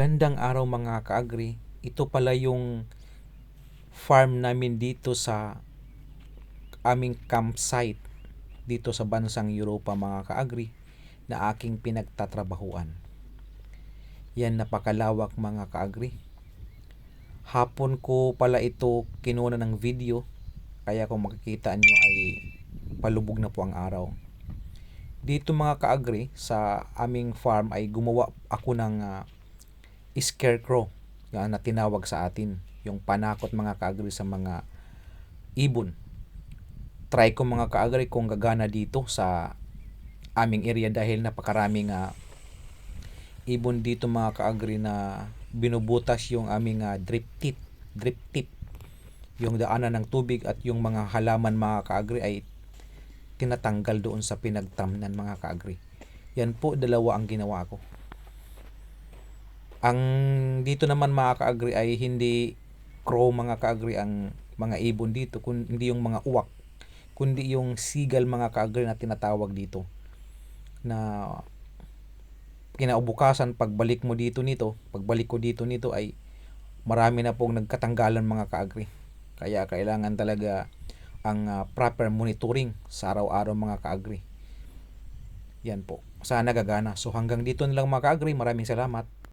Magandang araw mga kaagri. Ito pala yung farm namin dito sa aming campsite dito sa bansang Europa mga kaagri na aking pinagtatrabahuan. Yan napakalawak mga kaagri. Hapon ko pala ito kinuna ng video kaya kung makikita nyo ay palubog na po ang araw. Dito mga kaagri sa aming farm ay gumawa ako ng ah, scarecrow yan na tinawag sa atin yung panakot mga kaagri sa mga ibon. Try ko mga kaagri kung gagana dito sa aming area dahil napakaraming ah, ibon dito mga kaagri na binubutas yung aming ah, drip tip drip tip. Yung daanan ng tubig at yung mga halaman mga kaagri ay tinatanggal doon sa pinagtamnan mga kaagri. Yan po dalawa ang ginawa ko ang dito naman mga kaagri ay hindi crow mga kaagri ang mga ibon dito, kundi yung mga uwak, kundi yung seagull mga kaagri na tinatawag dito. Na kinaubukasan pagbalik mo dito nito, pagbalik ko dito nito ay marami na pong nagkatanggalan mga kaagri. Kaya kailangan talaga ang ah, proper monitoring sa araw-araw mga kaagri. Yan po. Sana gagana. So hanggang dito na lang mga kaagri. Maraming salamat.